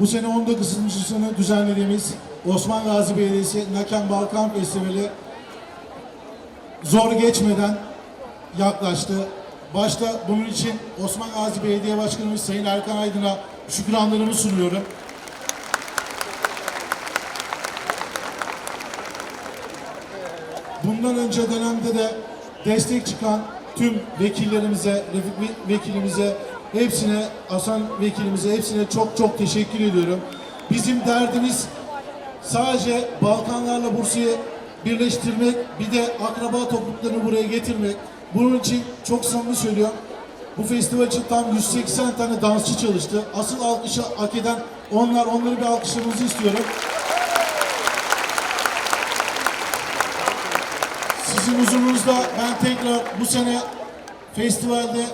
bu sene 19.sını düzenlediğimiz Osman Gazi Belediyesi Naken Balkan Festivali zor geçmeden yaklaştı. Başta bunun için Osman Gazi Belediye Başkanımız Sayın Erkan Aydın'a şükranlarımı sunuyorum. Bundan önce dönemde de destek çıkan tüm vekillerimize, Refik ve- vekilimize, hepsine, Hasan vekilimize hepsine çok çok teşekkür ediyorum. Bizim derdimiz sadece Balkanlarla Bursa'yı birleştirmek, bir de akraba topluluklarını buraya getirmek. Bunun için çok samimi söylüyorum. Bu festival için tam 180 tane dansçı çalıştı. Asıl alkışı hak eden onlar, onları bir alkışlamanızı istiyorum. Sizin huzurunuzda ben tekrar bu sene festivalde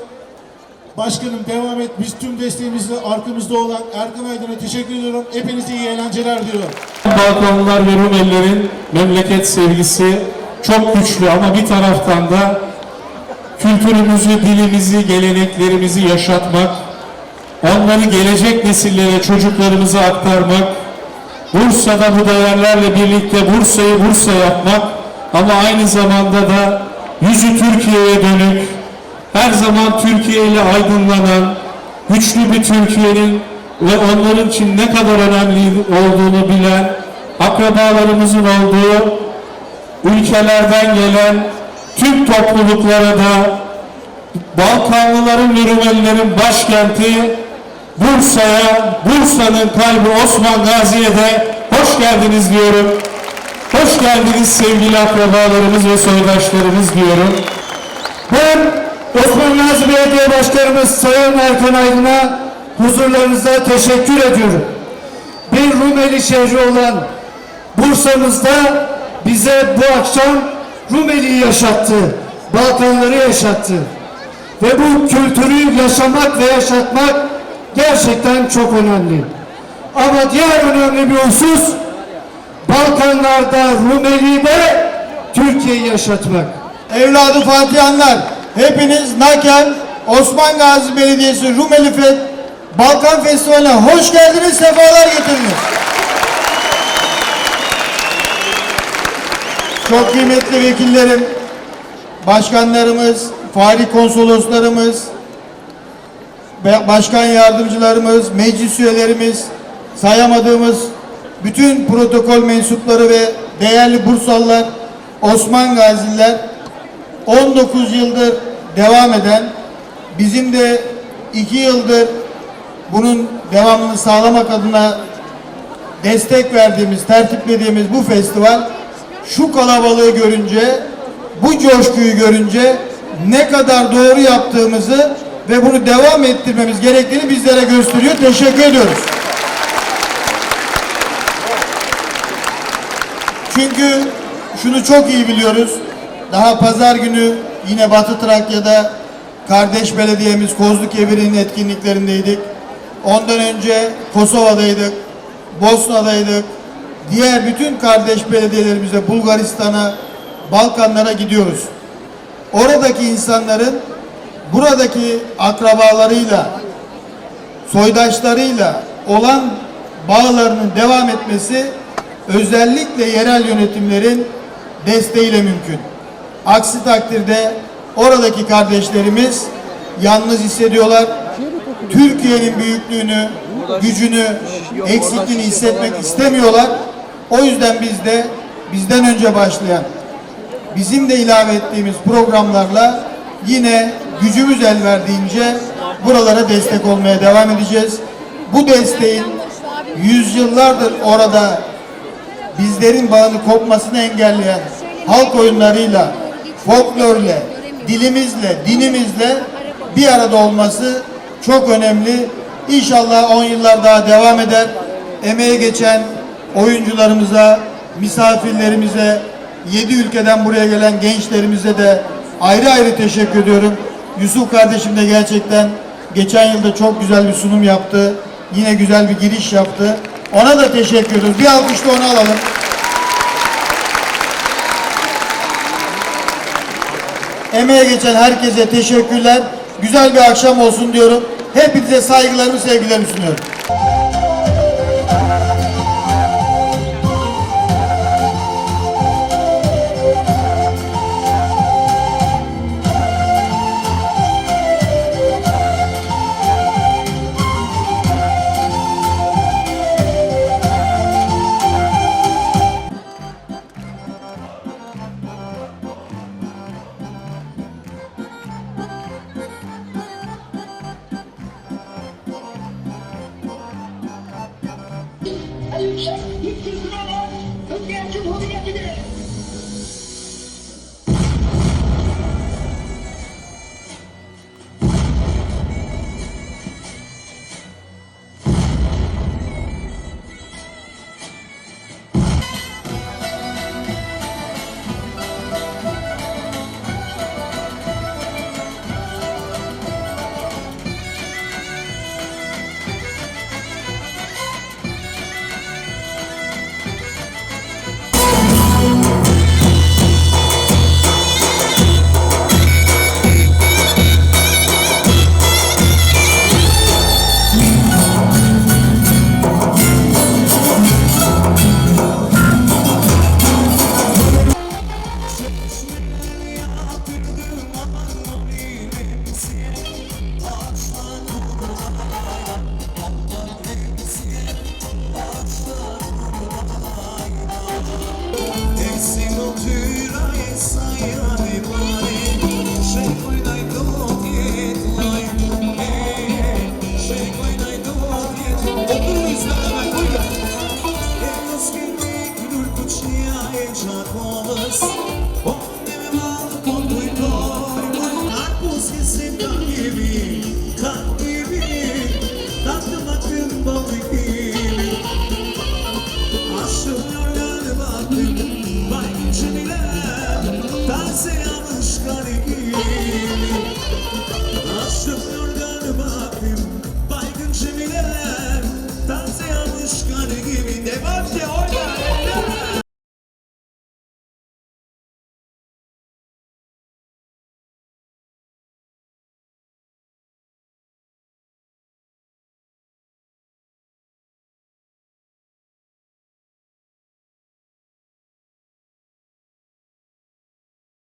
başkanım devam et. Biz tüm desteğimizle arkamızda olan Erkan Aydın'a teşekkür ediyorum. Hepinize iyi eğlenceler diliyorum. Balkanlılar ve Rumelilerin memleket sevgisi çok güçlü ama bir taraftan da kültürümüzü, dilimizi, geleneklerimizi yaşatmak, onları gelecek nesillere, çocuklarımıza aktarmak, Bursa'da bu değerlerle birlikte Bursa'yı Bursa yapmak ama aynı zamanda da yüzü Türkiye'ye dönük, her zaman Türkiye ile aydınlanan, güçlü bir Türkiye'nin ve onların için ne kadar önemli olduğunu bilen, akrabalarımızın olduğu ülkelerden gelen tüm topluluklara da Balkanlıların ve Rumelilerin başkenti Bursa'ya, Bursa'nın kalbi Osman Gazi'ye de hoş geldiniz diyorum. Hoş geldiniz sevgili akrabalarımız ve soydaşlarımız diyorum. Ben Osman Gazi Belediye Başkanımız Sayın Erkan Aydın'a huzurlarınızda teşekkür ediyorum. Bir Rumeli şehri olan Bursa'mızda bize bu akşam Rumeli'yi yaşattı, Balkanları yaşattı. Ve bu kültürü yaşamak ve yaşatmak gerçekten çok önemli. Ama diğer önemli bir husus Balkanlarda, Rumeli'de Türkiye'yi yaşatmak. evladı Fatihanlar, hepiniz Naken Osman Gazi Belediyesi Rumeli Fe- Balkan Festivali'ne hoş geldiniz, sefalar getirdiniz. Çok kıymetli vekillerim, başkanlarımız, fahri konsoloslarımız, başkan yardımcılarımız, meclis üyelerimiz, sayamadığımız bütün protokol mensupları ve değerli Bursalılar, Osman Gaziler, 19 yıldır devam eden, bizim de 2 yıldır bunun devamını sağlamak adına destek verdiğimiz, tertiplediğimiz bu festival şu kalabalığı görünce, bu coşkuyu görünce ne kadar doğru yaptığımızı ve bunu devam ettirmemiz gerektiğini bizlere gösteriyor. Teşekkür ediyoruz. Çünkü şunu çok iyi biliyoruz. Daha pazar günü yine Batı Trakya'da kardeş belediyemiz Kozlukevir'in etkinliklerindeydik. Ondan önce Kosova'daydık, Bosna'daydık. Diğer bütün kardeş belediyelerimize Bulgaristan'a, Balkanlara gidiyoruz. Oradaki insanların buradaki akrabalarıyla, soydaşlarıyla olan bağlarının devam etmesi özellikle yerel yönetimlerin desteğiyle mümkün. Aksi takdirde oradaki kardeşlerimiz yalnız hissediyorlar. Türkiye'nin büyüklüğünü, gücünü, eksikliğini hissetmek istemiyorlar. O yüzden biz de bizden önce başlayan bizim de ilave ettiğimiz programlarla yine gücümüz el verdiğince buralara destek olmaya devam edeceğiz. Bu desteğin yüzyıllardır orada bizlerin bağını kopmasını engelleyen halk oyunlarıyla, folklorle, dilimizle, dinimizle bir arada olması çok önemli. İnşallah 10 yıllar daha devam eder. Emeğe geçen oyuncularımıza, misafirlerimize, 7 ülkeden buraya gelen gençlerimize de ayrı ayrı teşekkür ediyorum. Yusuf kardeşim de gerçekten geçen yılda çok güzel bir sunum yaptı. Yine güzel bir giriş yaptı. Ona da teşekkür ediyoruz. Bir alkış da ona alalım. Emeğe geçen herkese teşekkürler. Güzel bir akşam olsun diyorum. Hepinize saygılarımı, sevgilerimi sunuyorum. Levante hoy.